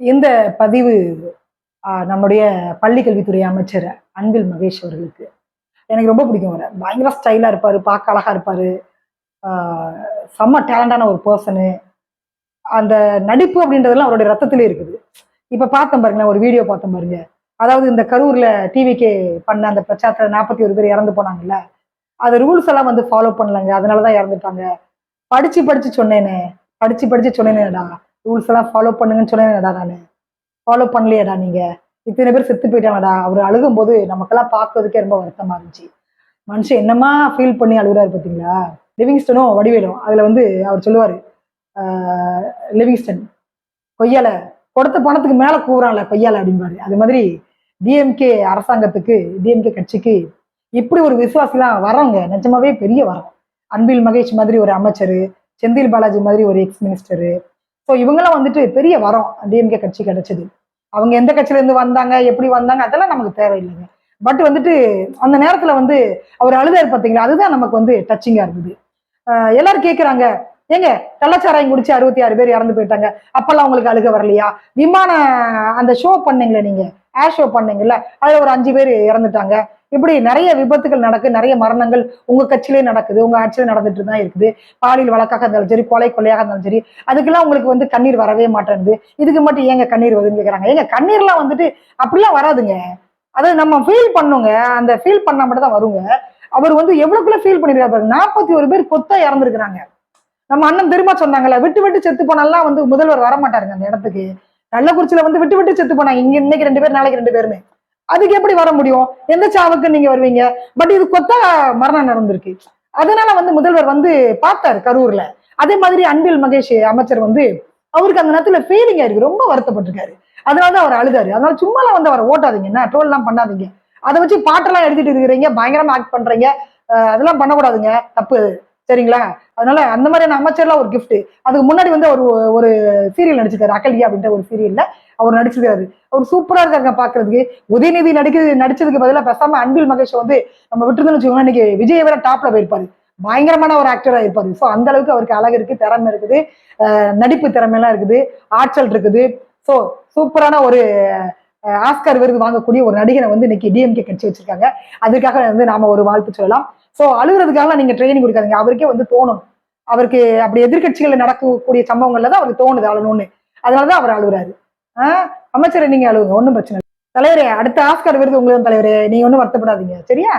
இந்த பதிவு நம்முடைய பள்ளி கல்வித்துறை அமைச்சர் அன்பில் மகேஷ் அவர்களுக்கு எனக்கு ரொம்ப பிடிக்கும். அவரை பயங்கர ஸ்டைலாக இருப்பார் பார்க்க அழகாக இருப்பார். செம்ம டேலண்டான ஒரு பர்சனு அந்த நடிப்பு அப்படின்றதெல்லாம் அவருடைய ரத்தத்திலே இருக்குது. இப்போ பார்த்தேன் பாருங்களேன் ஒரு வீடியோ பார்த்தேன் பாருங்க. அதாவது இந்த கரூரில் டிவிக்கே பண்ண அந்த பிரச்சாரத்தில் நாற்பத்தி ஒரு பேர் இறந்து போனாங்கல்ல. அது ரூல்ஸ் எல்லாம் வந்து ஃபாலோ பண்ணலங்க. அதனால தான் இறந்துட்டாங்க. படித்து படித்து சொன்னேனே. படித்து படித்து சொன்னேனேடா. ரூல்ஸ் எல்லாம் ஃபாலோ பண்ணுங்கன்னு சொன்னேன்டா நான். ஃபாலோ பண்ணலையேடா நீங்க. இத்தனை பேர் செத்து போயிட்டாங்கடா. அவர் அழுகும்போது நமக்கெல்லாம் பார்க்கறதுக்கே ரொம்ப வருத்தமா இருந்துச்சு. மனுஷன் என்னமா ஃபீல் பண்ணி அழுகுறாரு பார்த்தீங்களா லிவிங்ஸ்டனும் வடிவேலும் அதுல வந்து அவர் சொல்லுவாரு ஆஹ், லிவிங்ஸ்டன் கொய்யால கொடுத்த பணத்துக்கு மேல கூறான்ல கொய்யால அப்படிம்பாரு. அது மாதிரி டிஎம்கே அரசாங்கத்துக்கு டிஎம்கே கட்சிக்கு இப்படி ஒரு விசுவாசிலாம் வரவங்க நிஜமாவே பெரிய வரம் அன்பில் மகேஷ் மாதிரி ஒரு அமைச்சர் செந்தில் பாலாஜி மாதிரி ஒரு எக்ஸ் மினிஸ்டரு ஸோ இவங்கெல்லாம் வந்துட்டு பெரிய வரம் டிஎம்கே கட்சி கிடைச்சது. அவங்க எந்த கட்சியிலேருந்து வந்தாங்க எப்படி வந்தாங்க அதெல்லாம் நமக்கு தேவையில்லைங்க. பட் வந்துட்டு அந்த நேரத்தில் வந்து அவர் அழுதார் பார்த்தீங்களா அதுதான் நமக்கு வந்து டச்சிங்காக இருந்தது. எல்லாரும் கேட்குறாங்க ஏங்க கள்ளச்சாராயம் குடிச்சு அறுபத்தி ஆறு பேர் இறந்து போயிட்டாங்க. அப்பெல்லாம் உங்களுக்கு அழுக வரலையா? விமான அந்த ஷோ பண்ணீங்களே நீங்க? ஏர் ஷோ பண்ணீங்கல்ல அதுல ஒரு அஞ்சு பேர் இறந்துட்டாங்க. இப்படி நிறைய விபத்துகள் நடக்கு நிறைய மரணங்கள் உங்க கட்சியிலே நடக்குது உங்க ஆட்சியிலே நடந்துட்டு தான் இருக்குது. பாலியல் வழக்காக இருந்தாலும் சரி கொலை கொலையாக இருந்தாலும் சரி அதுக்கெல்லாம் உங்களுக்கு வந்து கண்ணீர் வரவே மாட்டேங்குது. இதுக்கு மட்டும் ஏங்க கண்ணீர் வருதுன்னு கேக்குறாங்க. ஏங்க கண்ணீர்லாம் வந்துட்டு அப்படிலாம் வராதுங்க. அதாவது நம்ம ஃபீல் பண்ணுங்க. அந்த ஃபீல் பண்ணா மட்டும் தான் வருங்க. அவர் வந்து எவ்வளவுக்குள்ள ஃபீல் பண்ணிருக்காரு நாற்பத்தி ஒரு பேர் கொத்தா இறந்துருக்குறாங்க. நம்ம அண்ணன் திரும்ப சொன்னாங்கல்ல விட்டு விட்டு செத்து போனாலாம் வந்து முதல்வர் வர மாட்டாருங்க அந்த இடத்துக்கு. கள்ளக்குறிச்சியில வந்து விட்டு விட்டு செத்து போனாங்க. இங்க இன்னைக்கு ரெண்டு பேர் நாளைக்கு ரெண்டு பேருமே அதுக்கு எப்படி வர முடியும்? எந்த சாவுக்கு நீங்க வருவீங்க? பட் இது கொத்தா மரணம் நடந்திருக்கு. அதனால வந்து முதல்வர் வந்து பார்த்தாரு கரூர்ல. அதே மாதிரி அன்பில் மகேஷ் அமைச்சர் வந்து அவருக்கு அந்த நேரத்துல ஃபீலிங் ஆயிருக்கு ரொம்ப வருத்தப்பட்டிருக்காரு. அதனாலதான் அவர் அழுதாரு. அதனால சும்மாலாம் வந்து அவரை ஓட்டாதீங்க. என்ன ட்ரோல் எல்லாம் பண்ணாதீங்க. அதை வச்சு பாட்டெல்லாம் எழுதிட்டு இருக்கிறீங்க. பயங்கரமா ஆக்ட் பண்றீங்க. அதெல்லாம் பண்ணக்கூடாதுங்க. தப்பு. சரிங்களா? அதனால அந்த மாதிரியான அமைச்சர்லாம் ஒரு கிஃப்ட் அதுக்கு முன்னாடி வந்து ஒரு ஒரு சீரியல் நடிச்சிருக்காரு அகல்யா அப்படின்ற ஒரு சீரியல்ல அவர் நடிச்சிருக்காரு. அவர் சூப்பரா இருக்காருங்க பாக்குறதுக்கு. உதயநிதி நடிக்க நடிச்சதுக்கு பதிலாக பேசாம அன்பில் மகேஷ் வந்து நம்ம விட்டுருந்தோம்னு வச்சுக்கோங்க இன்னைக்கு விஜய் வேற டாப்ல போயிருப்பாரு. பயங்கரமான ஒரு ஆக்டரா இருப்பாரு. ஸோ அந்த அளவுக்கு அவருக்கு அழகு இருக்கு திறமை இருக்குது. நடிப்பு திறமையெல்லாம் இருக்குது ஆற்றல் இருக்குது. ஸோ சூப்பரான ஒரு ஆஸ்கார் விருது வாங்கக்கூடிய ஒரு நடிகரை வந்து இன்னைக்கு டிஎம்கே கட்சி வச்சிருக்காங்க. அதுக்காக வந்து நாம ஒரு வாழ்த்து சொல்லலாம். ஸோ அழுகுறதுக்காக நீங்க ட்ரைனிங் கொடுக்காதீங்க. அவருக்கே வந்து தோணும். அவருக்கு அப்படி எதிர்கட்சிகள் நடக்கக்கூடிய சம்பவங்கள்ல தான் அவருக்கு தோணுது அழணும்னு. அதனாலதான் அவர் அழுகுறாரு. ஆஹ் அமைச்சரை நீங்க அழுகுங்க ஒன்றும் பிரச்சனை இல்லை. தலைவரே அடுத்த ஆஸ்கார் விருது உங்களுக்கு தலைவரே. நீங்க ஒன்றும் வருத்தப்படாதீங்க. சரியா?